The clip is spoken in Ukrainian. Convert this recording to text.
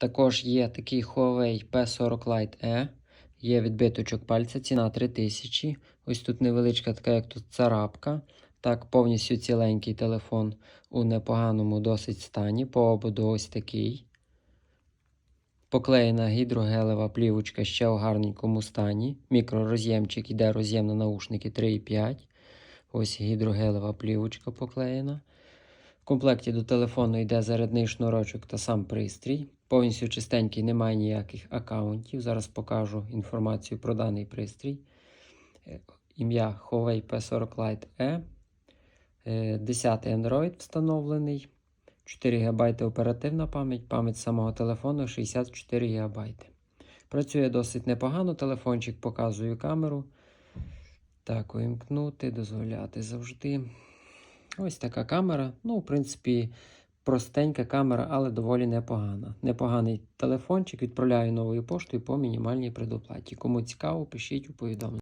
Також є такий Huawei P40 Lite E. Є відбиточок пальця, ціна 3000. Ось тут невеличка така, як тут царапка. Так, повністю ціленький телефон у непоганому досить стані. По ободу ось такий. Поклеєна гідрогелева плівочка ще у гарненькому стані. Мікророз'ємчик іде роз'єм на наушники 3,5. Ось гідрогелева плівочка поклеєна. Комплекті до телефону йде зарядний шнурочок та сам пристрій. Повністю чистенький, немає ніяких аккаунтів. Зараз покажу інформацію про даний пристрій. Е, Ім'я Huawei P40 Lite E. Е, 10 Android встановлений. 4 ГБ оперативна пам'ять, пам'ять самого телефону 64 ГБ. Працює досить непогано. Телефончик показую камеру. Так, увімкнути, дозволяти завжди. Ось така камера. Ну, в принципі, простенька камера, але доволі непогана. Непоганий телефончик. Відправляю новою поштою по мінімальній предоплаті. Кому цікаво, пишіть у повідомлення.